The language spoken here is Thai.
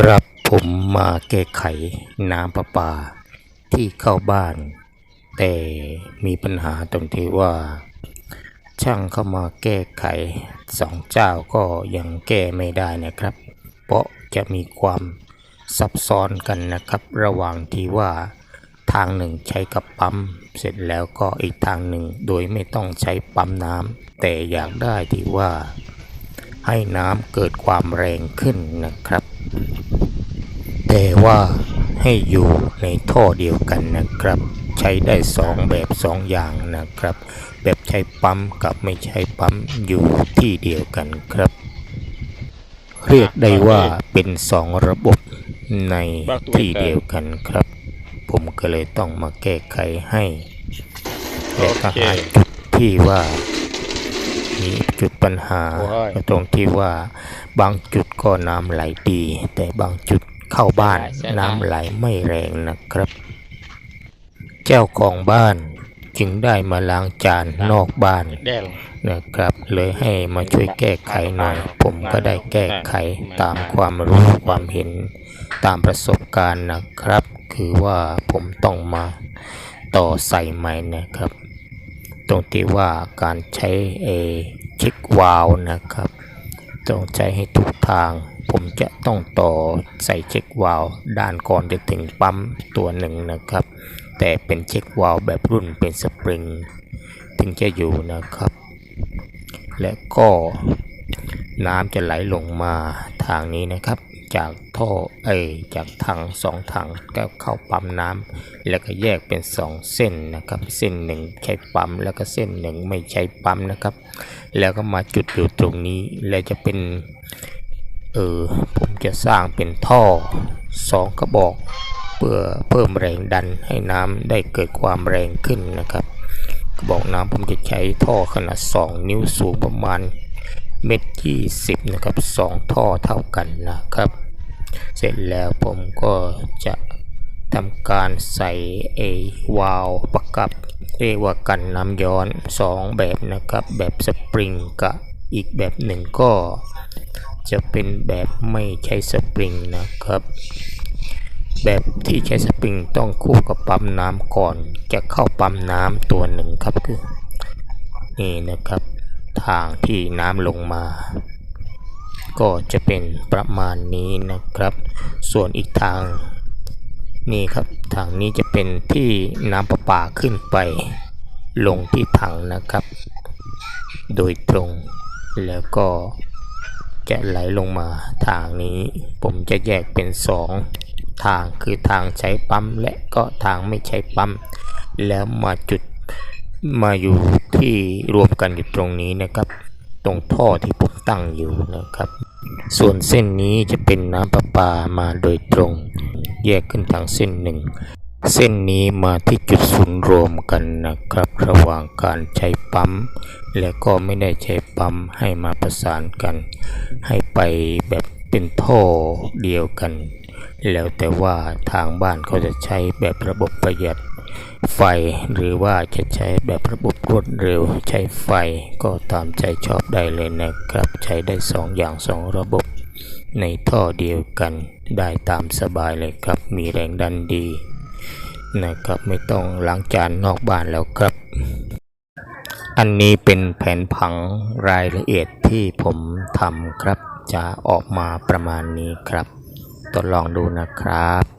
ครับผมมาแก้ไขน้ำประปา ที่เข้าบ้าน แต่มีปัญหาตรงที่ว่า ช่างเข้ามาแก้ไขสองเจ้าก็ยังแก้ไม่ได้นะครับ เพราะจะมีความซับซ้อนกันนะครับ ระหว่างที่ว่าทางหนึ่งใช้กับปั๊ม เสร็จแล้วก็อีกทางหนึ่งโดยไม่ต้องใช้ปั๊มน้ำแต่อยากได้ที่ว่า ให้น้ำเกิดความแรงขึ้นนะครับ แต่ว่าให้อยู่ในท่อเดียวกันนะครับ ใช้ได้สองแบบสองอย่างนะครับ แบบใช้ปั๊มกับไม่ใช้ปั๊มอยู่ที่เดียวกันครับ เรียกได้ว่าเป็นสองระบบในที่เดียวกันครับ ผมก็เลยต้องมาแก้ไขให้และก็หาจุดที่ว่ามีจุดปัญหาโอ้ยก็ตรงที่ว่าบางจุดก็น้ำไหลดี แต่บางจุด เข้าบ้านเสียดายน้ำไหลไม่แรงนะครับ เจ้าของบ้านจึงได้มาล้างจานนอกบ้านแดงนะครับ เลยให้มาช่วยแก้ไขหน่อย ผมก็ได้แก้ไขตามความรู้ความเห็นตามประสบการณ์นะครับ คือว่าผมต้องมาต่อใส่ใหม่นะครับ ตรงที่ว่าการใช้เอเช็ควาล์วนะครับ ต้องใช้ให้ถูกทาง ผมจะต้องต่อใส่เช็ควาล์วด้านก่อนจะถึงปั๊มตัวหนึ่งนะครับ แต่เป็นเช็ควาล์วแบบรุ่นเป็นสปริง ถึงจะอยู่นะครับ และก็น้ำจะไหลลงมาทางนี้นะครับ จากท่อเอจากถังสองถังก็เข้าปั๊มน้ำแล้วก็แยกเป็นสองเส้นนะครับ เส้นหนึ่งใช้ปั๊มแล้วก็เส้นหนึ่งไม่ใช้ปั๊มนะครับ แล้วก็มาจุดอยู่ตรงนี้ แล้วจะเป็น เออผมจะสร้างเป็นท่อสองกระบอกเพื่อเพิ่มแรงดันให้น้ำได้เกิดความแรงขึ้นนะครับกระบอกน้ำผมจะใช้ท่อขนาด 2 นิ้วสูงประมาณเมตรยี่สิบนะครับสองท่อเท่ากันนะครับ เสร็จแล้วผมก็จะทำการใส่เอวาล์ประกับเรียกว่ากันน้ำย้อน 2 แบบนะครับ แบบสปริงกับอีกแบบหนึ่งก็ จะเป็นแบบไม่ใช้สปริงนะครับ แบบที่ใช้สปริงต้องคู่กับปั๊มน้ำก่อน จะเข้าปั๊มน้ำตัวหนึ่งครับคือนี่นะครับ ทางที่น้ำลงมา ก็จะเป็นประมาณนี้นะครับ ส่วนอีกทางนี่ครับทางนี้จะเป็นที่น้ำประปาขึ้นไป ลงที่ถังนะครับ โดยตรงแล้วก็ จะไหลลงมาทางนี้ ผมจะแยกเป็นสองทางคือทางใช้ปั๊มและก็ทางไม่ใช้ปั๊ม แล้วมาจุดมาอยู่ที่รวมกันอยู่ตรงนี้นะครับ ตรงท่อที่ผมตั้งอยู่นะครับ ส่วนเส้นนี้จะเป็นน้ำประปามาโดยตรง แยกขึ้นทางเส้นหนึ่ง เส้นนี้มาที่จุดศูนย์รวมกันนะครับ ระหว่างการใช้ปั๊ม และก็ไม่ได้ใช้ปั๊มให้มาประสานกัน ให้ไปแบบเป็นท่อเดียวกัน แล้วแต่ว่าทางบ้านเขาจะใช้แบบระบบประหยัดไฟหรือว่าจะใช้แบบระบบรวดเร็วใช้ไฟก็ตามใจชอบได้เลยนะครับ ใช้ได้สองอย่างสองระบบ ในท่อเดียวกันได้ตามสบายเลยครับ มีแรงดันดี นะครับ ไม่ต้องล้างจานนอกบ้านแล้วครับ อันนี้เป็นแผนผังรายละเอียดที่ผมทำครับ จะออกมาประมาณนี้ครับทดลองดูนะครับ